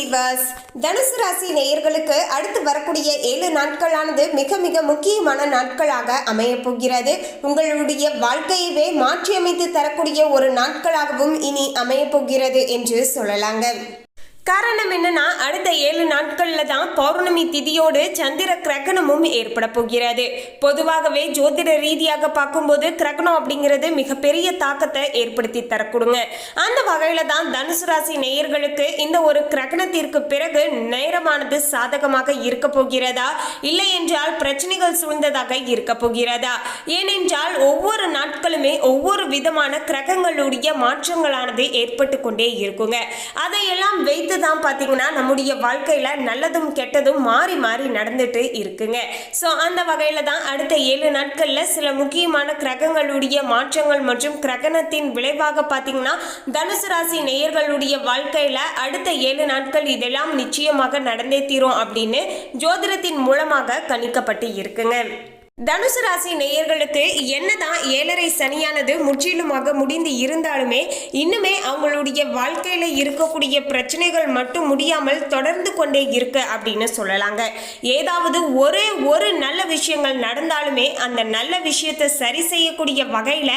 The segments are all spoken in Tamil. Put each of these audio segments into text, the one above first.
வீவர்ஸ் தனுசு ராசி நேயர்களுக்கு அடுத்து வரக்கூடிய ஏழு நாட்களானது மிக மிக முக்கியமான நாட்களாக அமையப் போகிறது. உங்களுடைய வாழ்க்கையவே மாற்றியமைத்து தரக்கூடிய ஒரு நாட்களாகவும் இனி அமையப் போகிறது என்று சொல்லலாங்க. காரணம் என்னன்னா அடுத்த ஏழு நாட்கள்ல தான் பௌர்ணமி திதியோடு சந்திர கிரகணமும் ஏற்பட போகிறது. பொதுவாகவே ஜோதிட ரீதியாக பார்க்கும்போது கிரகணம் அப்படிங்கிறது மிகப்பெரிய தாக்கத்தை ஏற்படுத்தி தரக்கூடுங்க. அந்த வகையில தான் தனுசு ராசி நேயர்களுக்கு இந்த ஒரு கிரகணத்திற்கு பிறகு நேரமானது சாதகமாக இருக்க போகிறதா? இல்லை என்றால் பிரச்சனைகள் சூழ்ந்ததாக இருக்க போகிறதா? ஏனென்றால் ஒவ்வொரு நாட்களுமே ஒவ்வொரு விதமான கிரகங்களுடைய மாற்றங்களானது ஏற்பட்டு கொண்டே இருக்குங்க. அதையெல்லாம் வைத்து தான் பார்த்தீங்கன்னா நம்முடைய வாழ்க்கையில் நல்லதும் கெட்டதும் மாறி மாறி நடந்துட்டு இருக்குங்க. ஸோ அந்த வகையில் தான் அடுத்த ஏழு நாட்களில் சில முக்கியமான கிரகங்களுடைய மாற்றங்கள் மற்றும் கிரகணத்தின் விளைவாக பார்த்தீங்கன்னா தனுசு ராசி நேயர்களுடைய வாழ்க்கையில் அடுத்த ஏழு நாட்கள் இதெல்லாம் நிச்சயமாக நடந்தே தீரும் அப்படின்னு ஜோதிடத்தின் மூலமாக கணிக்கப்பட்டு இருக்குங்க. தனுசு ராசி நேயர்களுக்கு என்னதான் ஏழரை சனியானது முற்றிலுமாக முடிந்து இருந்தாலுமே இன்னுமே அவங்களுடைய வாழ்க்கையில இருக்கக்கூடிய பிரச்சனைகள் மட்டும் முடியாமல் தொடர்ந்து கொண்டே இருக்கு அப்படின்னு சொல்லலாங்க. ஏதாவது ஒரே ஒரு நல்ல விஷயங்கள் நடந்தாலுமே அந்த நல்ல விஷயத்தை சரி செய்யக்கூடிய வகையில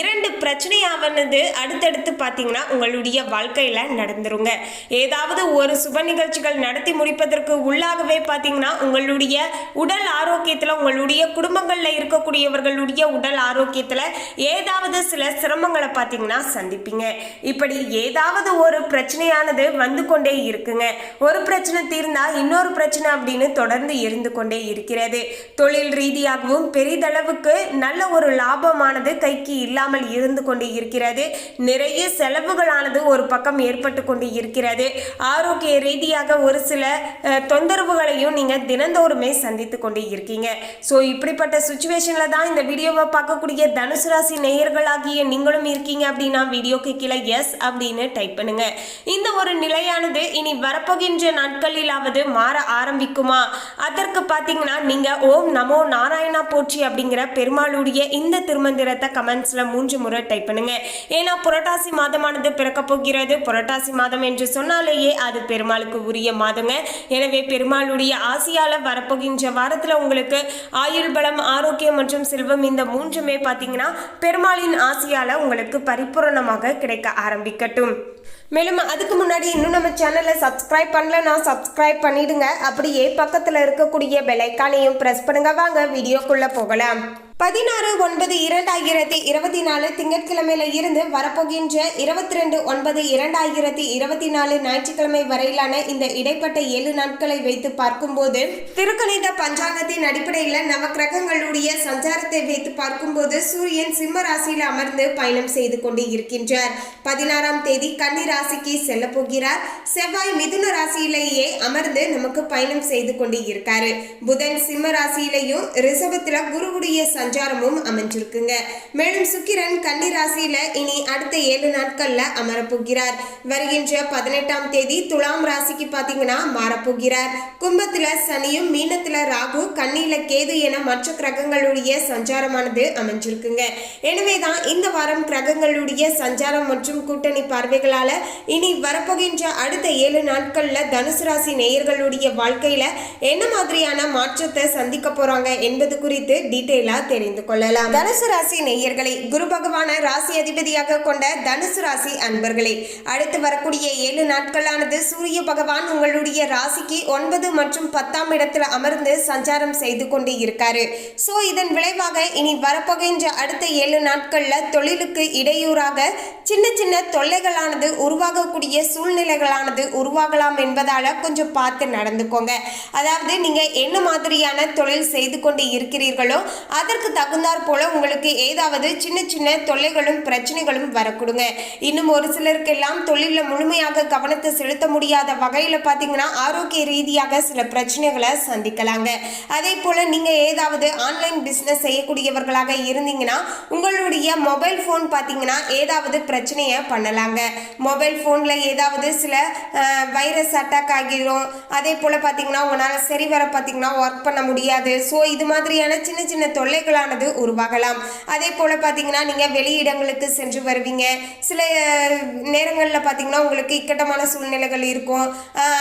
இரண்டு பிரச்சனையாவது அடுத்தடுத்து பார்த்தீங்கன்னா உங்களுடைய வாழ்க்கையில நடந்துருங்க. ஏதாவது ஒரு சுப நிகழ்ச்சிகள் நடத்தி முடிப்பதற்கு உள்ளாகவே பார்த்தீங்கன்னா உங்களுடைய உடல் ஆரோக்கியத்தில் உங்களுடைய குடும்பங்களில் இருக்கக்கூடியவர்களுடைய உடல் ஆரோக்கியத்தில் ஏதாவது சில சிரமங்களை பார்த்தீங்கன்னா சந்திப்பீங்க. இப்படி ஏதாவது ஒரு பிரச்சனையானது வந்து கொண்டே இருக்குங்க. ஒரு பிரச்சனை தீர்ந்தா இன்னொரு பிரச்சனை அப்படின்னு தொடர்ந்து இருந்து கொண்டே இருக்கிறது. தொழில் ரீதியாகவும் பெரிதளவுக்கு நல்ல ஒரு லாபமானது கைக்கு இல்லாமல் இருந்து கொண்டு இருக்கிறது. நிறைய செலவுகளானது ஒரு பக்கம் ஏற்பட்டு கொண்டு இருக்கிறது. ஆரோக்கிய ரீதியாக ஒரு சில தொந்தரவுகளையும் நீங்கள் தினந்தோறுமே சந்தித்து கொண்டு இருக்கீங்க. ஸோ இப்படி இப்படிப்பட்ட சுச்சுவேஷனில் தான் இந்த வீடியோவை பார்க்கக்கூடிய தனுசு ராசி நேயர்களாகிய நீங்களும் இருக்கீங்க அப்படின்னா வீடியோக்கு கீழே எஸ் அப்படின்னு டைப் பண்ணுங்க. இந்த ஒரு நிலையானது இனி வரப்போகின்ற நாட்களிலாவது மாற ஆரம்பிக்குமா? அதற்கு பார்த்தீங்கன்னா நீங்கள் ஓம் நமோ நாராயணா போற்றி அப்படிங்கிற பெருமாளுடைய இந்த திருமந்திரத்தை கமெண்ட்ஸில் மூன்று முறை டைப் பண்ணுங்க. ஏன்னா புரட்டாசி மாதமானது பிறக்க போகிறது. புரட்டாசி மாதம் என்று சொன்னாலேயே அது பெருமாளுக்கு உரிய மாதங்க. எனவே பெருமாளுடைய ஆசையால் வரப்போகின்ற வாரத்தில் உங்களுக்கு ஆயுள் வளம் ஆரோக்கியம் மற்றும் செல்வம் இந்த மூன்றுமே பார்த்தீங்கன்னா பெருமாளின் ஆசையால் உங்களுக்கு பரிபூரணமாக கிடைக்க ஆரம்பிக்கட்டும். மேலும் அதுக்கு முன்னாடி இன்னும் நம்ம சேனலை சப்ஸ்கிரைப் பண்ணலன்னா சப்ஸ்கிரைப் பண்ணிடுங்க. அப்படியே பக்கத்தில் இருக்கக்கூடிய பெலைக்கானையும் ப்ரெஸ் பண்ணுங்க. வாங்க வீடியோக்குள்ள போகலாம். பதினாறு ஒன்பது இரண்டாயிரத்தி இருபத்தி நாலு திங்கட்கிழமையில இருந்து வரப்போகின்ற இருபத்தி ரெண்டு ஒன்பது இரண்டாயிரத்தி இருபத்தி நாலு ஞாயிற்றுக்கிழமை வரையிலான இந்த இடைப்பட்ட ஏழு நாட்களை வைத்து பார்க்கும்போது திருக்கணித பஞ்சாங்கத்தின் அடிப்படையில் நவக்கிரகங்களுடைய சஞ்சாரத்தை வைத்து பார்க்கும்போது சூரியன் சிம்ம ராசியில் அமர்ந்து பயணம் செய்து கொண்டு இருக்கின்றார் பதினாறாம் தேதி கண்ணீர் ராசிக்கு செல்ல போகிறார். செவ்வாய் மிதுன ராசியிலேயே அமர்ந்து நமக்கு பயணம் செய்து கொண்டு இருக்காரு புதன் சிம்ம ராசியிலையும் ரிசபத்துல குருவுடைய சஞ்சாரமும் அமைஞ்சிருக்குங்க. மேலும் சுக்கிரன் கன்னி ராசியில இனி அடுத்த ஏழு நாட்கள்ல அமரப்போகிறார் வருகின்ற பதினெட்டாம் தேதி துலாம் ராசிக்கு பாத்தீங்கன்னா மாறப்போகிறார் கும்பத்துல சனியும் மீனத்துல ராகு கண்ணில கேது என மற்ற கிரகங்களுடைய சஞ்சாரமானது அமைஞ்சிருக்குங்க. எனவேதான் இந்த வாரம் கிரகங்களுடைய சஞ்சாரம் மற்றும் கூட்டணி பார்வைகளால இனி வரப்போகின்ற அடுத்த ஏழு நாட்களில் தனுசு ராசி நேயர்களுடைய வாழ்க்கையில என்ன மாதிரியான மாற்றத்தை சந்திக்க போறாங்க என்பது குறித்து டீட்டெயிலா தெரிந்து கொள்ளலாம். தனுசு ராசி நேயர்களை குரு பகவான ராசி அதிபதியாக கொண்ட தனுசு ராசி அன்பர்களே அடுத்து வரக்கூடிய ஏழு நாட்களானது சூரிய பகவான் உங்களுடைய ராசிக்கு ஒன்பது மற்றும் பத்தாம் இடத்துல அமர்ந்து சஞ்சாரம் செய்து கொண்டு இருக்காரு. சோ இதன் விளைவாக இனி வரப்போகின்ற அடுத்த ஏழு நாட்கள்ல தொழிலுக்கு இடையூறாக சின்ன சின்ன தொல்லைகளானது உருவாகக்கூடிய சூழ்நிலைகளானது உருவாகலாம் என்பதால் கொஞ்சம் பார்த்து நடந்துக்கோங்க. அதாவது நீங்கள் என்ன மாதிரியான தொழில் செய்து கொண்டு இருக்கிறீர்களோ அதற்கு தகுந்தாற் போல உங்களுக்கு ஏதாவது சின்ன சின்ன தொல்லைகளும் பிரச்சனைகளும் வரக்கூடுங்க. இன்னும் ஒரு சிலருக்கெல்லாம் தொழிலில் முழுமையாக கவனத்தை செலுத்த முடியாத வகையில் பார்த்தீங்கன்னா ஆரோக்கிய ரீதியாக சில பிரச்சனைகளை சந்திக்கலாங்க. அதே போல் நீங்கள் ஏதாவது ஆன்லைன் பிஸ்னஸ் செய்யக்கூடியவர்களாக இருந்தீங்கன்னா உங்களுடைய மொபைல் ஃபோன் பார்த்தீங்கன்னா ஏதாவது பிரச்சனையை பண்ணலாங்க. மொபைல் மொபைல் ஃபோனில் ஏதாவது சில வைரஸ் அட்டாக் ஆகிடும் அதே போல் பார்த்தீங்கன்னா உங்களால் சரி வர பார்த்தீங்கன்னா ஒர்க் பண்ண முடியாது. ஸோ இது மாதிரியான சின்ன சின்ன தொல்லைகளானது உருவாகலாம். அதே போல் பார்த்தீங்கன்னா நீங்கள் வெளியிடங்களுக்கு சென்று வருவீங்க. சில நேரங்களில் பார்த்தீங்கன்னா உங்களுக்கு இக்கட்டமான சூழ்நிலைகள் இருக்கும்.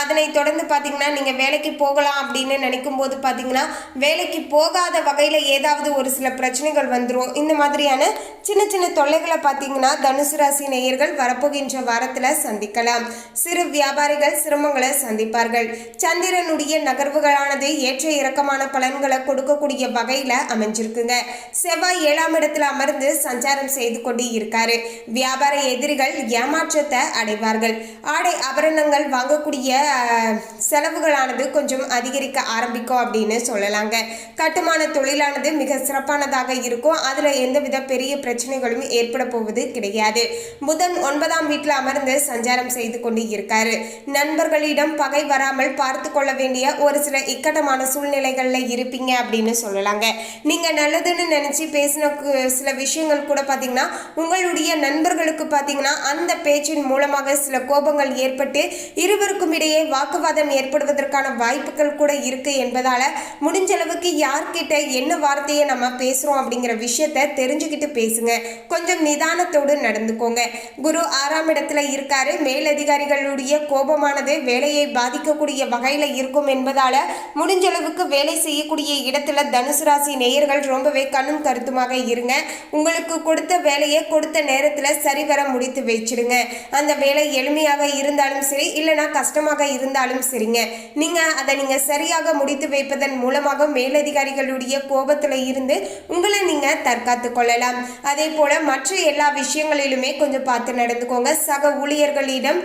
அதனை தொடர்ந்து பார்த்தீங்கன்னா நீங்கள் வேலைக்கு போகலாம் அப்படின்னு நினைக்கும் போது பார்த்தீங்கன்னா வேலைக்கு போகாத வகையில் ஏதாவது ஒரு சில பிரச்சனைகள் வந்துடும் இந்த மாதிரியான சின்ன சின்ன தொல்லைகளை பார்த்தீங்கன்னா தனுசு ராசி நேயர்கள் வரப்போகின்ற வாரத்தில் சந்திக்கலாம். சிறு வியாபாரிகள் சிரமங்களை சந்திப்பார்கள். சந்திரனுடைய நகர்வுகளானது ஏற்ற இறக்கமான பலன்களை கொடுக்கக்கூடிய வகையில் அமைஞ்சிருக்குங்க. செவ்வாய் ஏழாம் இடத்துல அமர்ந்து சஞ்சாரம் செய்து கொண்டு இருக்காரு. வியாபார எதிரிகள் ஏமாற்றத்தை அடைவார்கள். ஆடை ஆபரணங்கள் வாங்கக்கூடிய செலவுகளானது கொஞ்சம் அதிகரிக்க ஆரம்பிக்கும் அப்படின்னு சொல்லலாங்க. கட்டுமான தொழிலானது மிக சிறப்பானதாக இருக்கும். அதில் எந்தவித பெரிய பிரச்சனைகளும் ஏற்பட போவது கிடையாது. புதன் ஒன்பதாம் வீட்டில் அமர்ந்து சஞ்சாரம் செய்து கொண்டு இருக்காரு நண்பர்களிடம் பகை வராமல் பார்த்து கொள்ள வேண்டிய ஒரு சில இக்கட்டமான சூழ்நிலைகளில் இருப்பீங்க அப்படின்னு சொல்லலாங்க. நீங்கள் நல்லதுன்னு நினச்சி பேசின சில விஷயங்கள் கூட பார்த்தீங்கன்னா உங்களுடைய நண்பர்களுக்கு பார்த்தீங்கன்னா அந்த பேச்சின் மூலமாக சில கோபங்கள் ஏற்பட்டு இருவருக்கும் இடையே வாக்குவாதம் ஏற்படுவதற்கான வாய்ப்புகள் கூட இருக்கு என்பதால முடிஞ்ச அளவுக்கு யார்கிட்ட என்ன வார்த்தையை நம்ம பேசுறோம் அப்படிங்கிற விஷயத்த தெரிஞ்சுக்கிட்டு பேசுங்க. கொஞ்சம் நிதானத்தோடு நடந்துக்கோங்க. குரு ஆறாம் இடத்துல இருக்காரு. மேலதிகாரிகளுடைய கோபமானது வேலையை பாதிக்கக்கூடிய வகையில இருக்கும் என்பதால முடிஞ்ச அளவுக்கு வேலை செய்யக்கூடிய இடத்துல தனுசு ராசி நேயர்கள் ரொம்பவே கண்ணும் கருத்துமாக இருங்க. உங்களுக்கு கொடுத்த வேலையை கொடுத்த நேரத்துல சரிவர முடித்து வச்சிடுங்க. அந்த வேலை எளிமையாக இருந்தாலும் சரி இல்லைனா கஷ்டமாக இருந்தாலும் சரிங்க. நீங்க அதை நீங்க சரியாக முடித்து வைப்பதன் மூலமாக மேலதிகாரிகளுடைய கோபத்துல இருந்து உங்களை நீங்க தற்காத்து கொள்ளலாம். அதே போல மற்ற எல்லா விஷயங்களிலுமே கொஞ்சம் பார்த்து நடந்துக்கோங்க. சக ஊழியர்களிடம்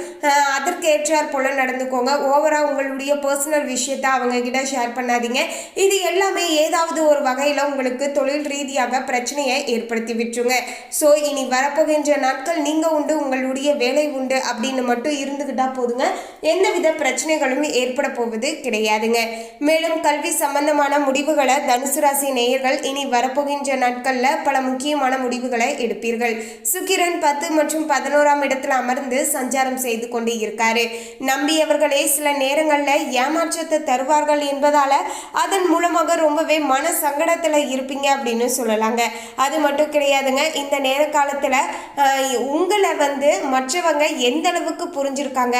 அதற்கேற்றார் போல நடந்துக்கோங்க. ஓவரா உங்களுடைய பர்சனல் விஷயத்தை அவங்க கிட்ட ஷேர் பண்ணாதீங்க. இது எல்லாமே ஏதாவது ஒரு வகையில் உங்களுக்கு தொழில் ரீதியாக பிரச்சனையை ஏற்படுத்தி விட்டுருங்க. ஸோ இனி வரப்போகின்ற நாட்கள் நீங்கள் உண்டு உங்களுடைய வேலை உண்டு அப்படின்னு மட்டும் இருந்துக்கிட்டால் போதுங்க. எந்தவித பிரச்சனைகளும் ஏற்பட போவது கிடையாதுங்க. மேலும் கல்வி சம்பந்தமான முடிவுகளை தனுசு ராசி நேயர்கள் இனி வரப்போகின்ற நாட்களில் பல முக்கியமான முடிவுகளை எடுப்பீர்கள். சுக்கிரன் பத்து மற்றும் பதினோராம் இடத்துல தொடர்ந்து சஞ்சாரம் செய்து கொண்டு இருக்காரு. நம்பியவர்களே சில நேரங்களில் ஏமாற்றத்தை தருவார்கள் என்பதால அதன் மூலமாக ரொம்பவே மன சங்கடத்தில் இருப்பீங்க அப்படின்னு சொல்லலாங்க. அது மட்டும் கிடையாதுங்க இந்த நேர காலத்தில் உங்களை வந்து மற்றவங்க எந்த அளவுக்கு புரிஞ்சிருக்காங்க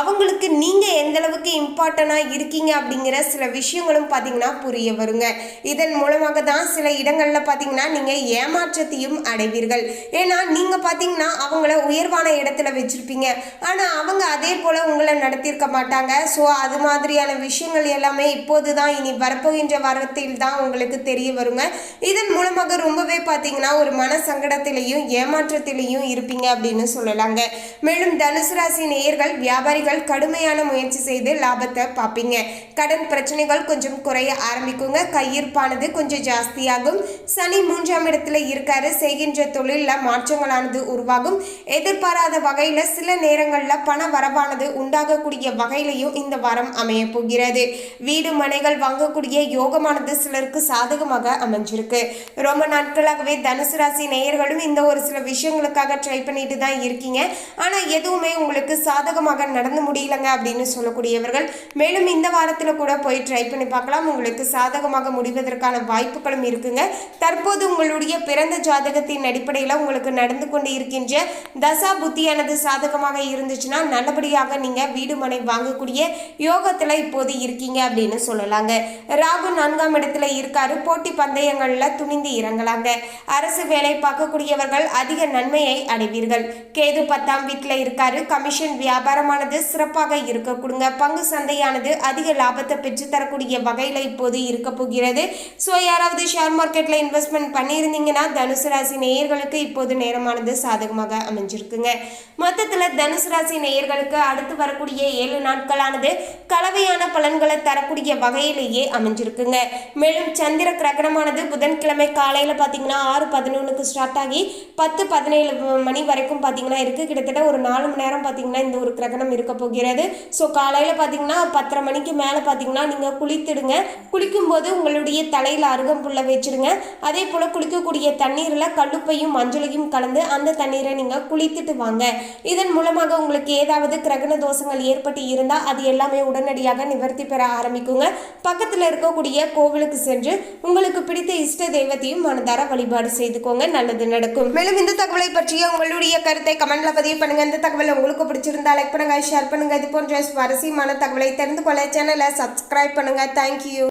அவங்களுக்கு நீங்கள் எந்த அளவுக்கு இம்பார்ட்டனாக இருக்கீங்க அப்படிங்கிற சில விஷயங்களும் பார்த்தீங்கன்னா புரிய வருங்க. இதன் மூலமாக தான் சில இடங்களில் பார்த்தீங்கன்னா நீங்கள் ஏமாற்றத்தையும் அடைவீர்கள். ஏன்னா நீங்கள் பார்த்தீங்கன்னா அவங்கள உயர்வான இடத்துல வச்சுருப்பீங்க. ஆனால் அவங்க அதே போல் உங்களை நடத்தியிருக்க மாட்டாங்க. ஸோ அது மாதிரியான விஷயங்கள் எல்லாமே இப்போது தான் இனி வரப்போகின்ற வாரத்தில் தான் உங்களுக்கு தெரிய வருங்க. இதன் மூலமாக ரொம்பவே பார்த்தீங்கன்னா ஒரு மன சங்கடத்திலையும் ஏமாற்றத்திலையும் இருப்பீங்க அப்படின்னு சொல்லலாங்க. மேலும் தனுசு ராசி நேயர்கள் வியாபாரிகள் கடுமையான முயற்சி செய்து லாபத்தை பார்ப்பீங்க. கடன் பிரச்சனைகள் கொஞ்சம் குறைய ஆரம்பிக்குங்க. கையிருப்பானது கொஞ்சம் ஜாஸ்தியாகும். சனி மூன்றாம் இடத்துல இருக்காரு. செய்கின்ற தொழிலில் மாற்றங்களானது உருவாகும். எதிர்பாராத வகையில் சில நேரங்களில் பண வரவானது உண்டாகக்கூடிய வகையிலையும் இந்த வாரம் அமைய போகிறது. வீடு மனைகள் வாங்கக்கூடிய யோகமானது சிலருக்கு சாதகமாக அமைஞ்சிருக்கு. ரொம்ப நாட்களாகவே தனுசு ராசி நேயர்களும் இந்த ஒரு சில விஷயங்களுக்காக ட்ரை பண்ணிட்டு தான் இருக்கீங்க. ஆனால் எதுவுமே உங்களுக்கு சாதகமாக நடந்து முடியலங்க அப்படின்னு சொல்லக்கூடியவர்கள் மேலும் இந்த வாரத்தில் கூட போய் ட்ரை பண்ணி பார்க்கலாம். உங்களுக்கு சாதகமாக முடிவதற்கான வாய்ப்புகளும் இருக்குங்க. தற்போது உங்களுடைய பிறந்த ஜாதகத்தின் அடிப்படையில் உங்களுக்கு நடந்து கொண்டு இருக்கின்ற தசா புத்தியானது சாதகமாக இருந்துச்சுன்னா நல்லபடியாக நீங்கள் வீடு மனை வாங்கக்கூடிய யோகத்தில் இப்போது இருக்கீங்க அப்படின்னு சொல்லலாங்க. ராகு நான்காம் இடத்துல இருக்காரு. போட்டி பந்தயங்களில் துணிந்து இறங்கலாங்க. அரசு வேலை பார்க்கக்கூடியவர்கள் அதிக நன்மையை அடைவீர்கள். கேது பத்தாம் வீட்டில் இருக்காரு. கமிஷன் வியாபாரமானது சிறப்பாக இருக்க கொடுங்க. பங்கு சந்தையானது அதிக லாபத்தை பெற்று தரக்கூடிய வகையில் இப்போது இருக்க போகிறது. ஸோ யாராவது ஷேர் மார்க்கெட்டில் இன்வெஸ்ட்மெண்ட் பண்ணியிருந்தீங்கன்னா தனுசு ராசி நேயர்களுக்கு இப்போது நேரமானது சாதகமாக அமைஞ்சிருக்குங்க. மொத்தத்தில் தனுசு ராசி நேயர்களுக்கு அடுத்து வரக்கூடிய ஏழு நாட்களானது கலவையான பலன்களை தரக்கூடிய வகையிலேயே அமைஞ்சிருக்குங்க. மேலும் சந்திர கிரகணமானது புதன்கிழமை காலையில் பார்த்தீங்கன்னா ஆறு பதினொன்றுக்கு ஸ்டார்ட் ஆகி பத்து பதினேழு மணி வரைக்கும் பார்த்தீங்கன்னா இருக்குது கிட்டத்தட்ட ஒரு நாலு மணி நேரம் பார்த்தீங்கன்னா இந்த ஒரு கிரகணம் இருக்க போகிறது. ஸோ காலையில் பார்த்தீங்கன்னா பத்தரை மணிக்கு மேலே பார்த்தீங்கன்னா நீங்கள் குளித்துடுங்க. குளிக்கும்போது உங்களுடைய தலையில் அருகம்புள்ள வச்சிடுங்க. அதே போல் குளிக்கக்கூடிய தண்ணீரில் கல்லுப்பையும் மஞ்சளையும் கலந்து அந்த தண்ணீரை நீங்கள் குளித்துட்டு வாங்க. இதன் மூலமாக உங்களுக்கு ஏதாவது கிரகண தோஷங்கள் ஏற்பட்டு இருந்தால் அது எல்லாமே உடனடியாக நிவர்த்தி பெற ஆரம்பிக்குங்க. பக்கத்தில் இருக்கக்கூடிய கோவிலுக்கு சென்று உங்களுக்கு பிடித்த இஷ்ட தெய்வத்தையும் மனதார வழிபாடு செய்துக்கோங்க. நல்லது நடக்கும். மேலும் இந்த தகவலை பற்றிய உங்களுடைய கருத்தை கமெண்ட்ல பதிவு பண்ணுங்க. இந்த தகவல் உங்களுக்கு பிடிச்சிருந்தா லைக் பண்ணுங்க ஷேர் பண்ணுங்க. இது போன்ற சுவாரஸ்யமான தகவலை தெரிந்து கொள்ள சேனலை சப்ஸ்கிரைப் பண்ணுங்க. தேங்க்யூ